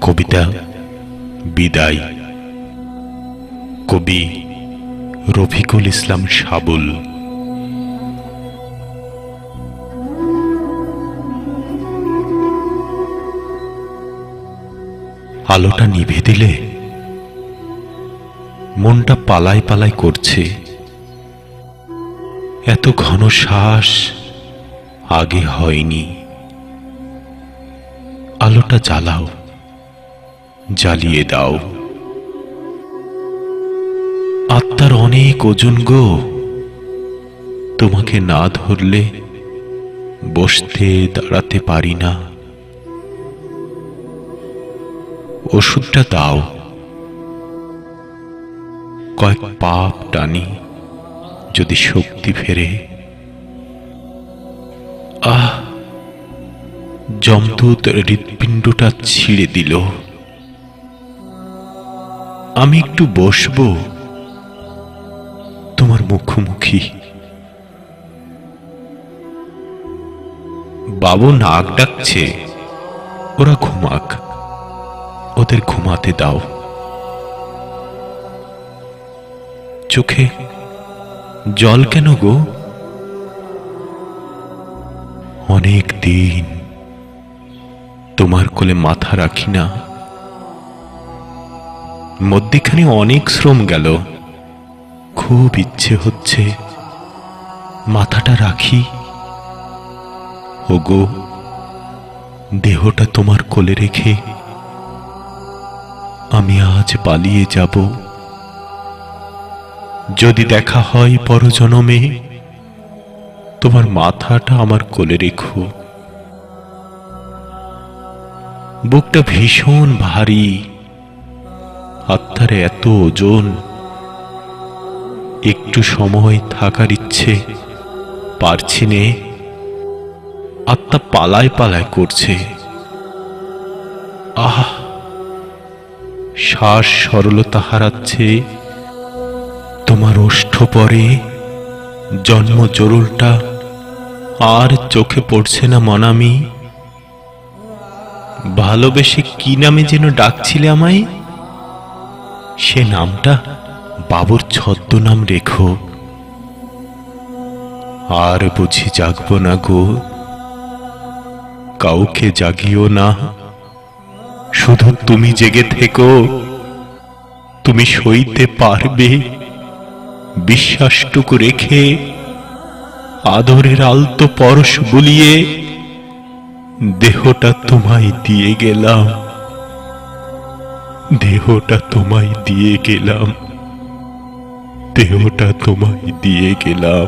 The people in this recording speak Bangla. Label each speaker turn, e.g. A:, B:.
A: কবিতা, বিদায়। কবি রফিকুল ইসলাম সাবুল। আলোটা নিভে দিলে মনটা পালাই পালাই করছে। এত ঘন শ্বাস আগে হয়নি। আলোটা জ্বালাও। জ্বালিয়ে দাও। আত্মার অনেক ওজন গো। তোমাকে না ধরলে বসতে দাঁড়াতে পারি না। ওষুধটা দাও। কয়েক পাপ টানি যদি শক্তি ফেরে। আহ, যমদূত হৃৎপিণ্ডটা ছিঁড়ে দিল। আমি একটু বসবো। তোমার মুখোমুখি। বাবু নাক ডাকছে। ওরা ঘুমাক। ওদের ঘুমাতে দাও। চোখে জল কেন গো? অনেক দিন তোমার কোলে মাথা রাখি না। মধ্যিখানে অনেক শ্রম গেল। খুব ইচ্ছে হচ্ছে মাথাটা রাখি। ওগো, দেহটা তোমার কোলে রেখে আমি আজ পালিয়ে যাব। যদি দেখা হয় পরজনমে, তোমার মাথাটা আমার কোলে রেখো। বুকটা ভীষণ ভারী। আত্মার এত ওজন, একটু সময় থাকার ইচ্ছে পারছি নে। আত্মা পালায় পালায় করছে। আহ, শ্বাস সরলতা হারাচ্ছে। তোমার ওষ্ঠ পরে জন্ম জরুলটা আর চোখে পড়ছে না মনামি। ভালোবেসে কি নামে যেন ডাকছিলে আমায়? সে নামটা বাবুর ছদ্মনাম রেখো। আর বুঝি জাগব না গো। কাউকে জাগিও না। শুধু তুমি জেগে থেকো। তুমি সইতে পারবে। বিশ্বাসটুকু রেখে আদরের আলতো পরশ বুলিয়ে দেহটা তোমায় দিয়ে গেলাম। দেহটা তোমায় দিয়ে গেলাম দেহটা তোমায় দিয়ে গেলাম